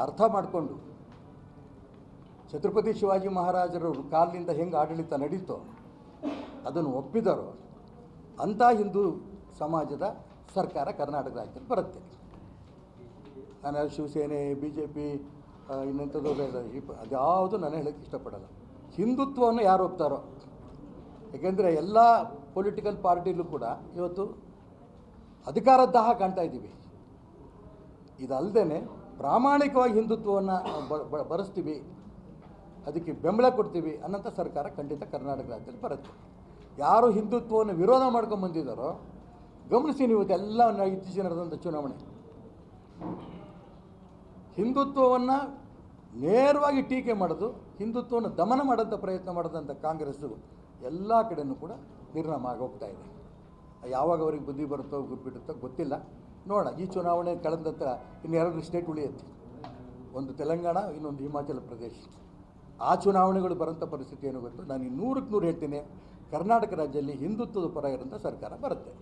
ಅರ್ಥ ಮಾಡಿಕೊಂಡು. ಛತ್ರಪತಿ ಶಿವಾಜಿ ಮಹಾರಾಜರು ಕಾಲಿನಿಂದ ಹೆಂಗೆ ಆಡಳಿತ ನಡೀತೋ, ಅದನ್ನು ಒಪ್ಪಿದರೋ, ಅಂಥ ಹಿಂದೂ ಸಮಾಜದ ಸರ್ಕಾರ ಕರ್ನಾಟಕ ರಾಜ್ಯದಲ್ಲಿ ಬರುತ್ತೆ. ನಾನು ಶಿವಸೇನೆ ಬಿ ಜೆ ಪಿ ಇನ್ನಂಥದ್ದು ಅದ್ಯಾವುದು ನಾನು ಹೇಳೋಕ್ಕೆ ಇಷ್ಟಪಡಲ್ಲ. ಹಿಂದುತ್ವವನ್ನು ಯಾರು ಒಪ್ತಾರೋ? ಏಕೆಂದರೆ ಎಲ್ಲ ಪೊಲಿಟಿಕಲ್ ಪಾರ್ಟಿಲೂ ಕೂಡ ಇವತ್ತು ಅಧಿಕಾರದ ದಾಹ ಕಾಣ್ತಾ ಇದ್ದೀವಿ. ಇದಲ್ಲದೆ ಪ್ರಾಮಾಣಿಕವಾಗಿ ಹಿಂದುತ್ವವನ್ನು ಬರೆಸ್ತೀವಿ, ಅದಕ್ಕೆ ಬೆಂಬಲ ಕೊಡ್ತೀವಿ ಅನ್ನೋಂಥ ಸರ್ಕಾರ ಖಂಡಿತ ಕರ್ನಾಟಕ ರಾಜ್ಯದಲ್ಲಿ ಬರುತ್ತೆ. ಯಾರು ಹಿಂದುತ್ವವನ್ನು ವಿರೋಧ ಮಾಡ್ಕೊಂಡು ಬಂದಿದ್ದಾರೋ, ಗಮನಿಸಿ ನೀವು ಇದೆಲ್ಲ ಇತ್ತೀಚಿನ ನಡೆದಂಥ ಚುನಾವಣೆ. ಹಿಂದುತ್ವವನ್ನು ನೇರವಾಗಿ ಟೀಕೆ ಮಾಡೋದು, ಹಿಂದುತ್ವವನ್ನು ದಮನ ಮಾಡೋಂಥ ಪ್ರಯತ್ನ ಮಾಡಿದಂಥ ಕಾಂಗ್ರೆಸ್ಸು ಎಲ್ಲ ಕಡೆಯೂ ಕೂಡ ನಿರ್ನಾಮ ಆಗೋಗ್ತಾ ಇದೆ. ಯಾವಾಗ ಅವ್ರಿಗೆ ಬುದ್ಧಿ ಬರುತ್ತೋ ಬಿಡುತ್ತೋ ಗೊತ್ತಿಲ್ಲ. ನೋಡೋಣ, ಈ ಚುನಾವಣೆ ಕಳೆದ ನಂತರ ಇನ್ನು ಎರಡು ಸ್ಟೇಟ್ ಉಳಿಯುತ್ತೆ. ಒಂದು ತೆಲಂಗಾಣ, ಇನ್ನೊಂದು ಹಿಮಾಚಲ ಪ್ರದೇಶ. ಆ ಚುನಾವಣೆಗಳು ಬರೋಂಥ ಪರಿಸ್ಥಿತಿ ಏನು ಗೊತ್ತು? ನಾನು ನೂರಕ್ಕೆ ನೂರು ಹೇಳ್ತೀನಿ. ಕರ್ನಾಟಕ ರಾಜ್ಯದಲ್ಲಿ ಹಿಂದುತ್ವದ ಪರ ಇರೋಂಥ ಸರ್ಕಾರ ಬರುತ್ತೆ.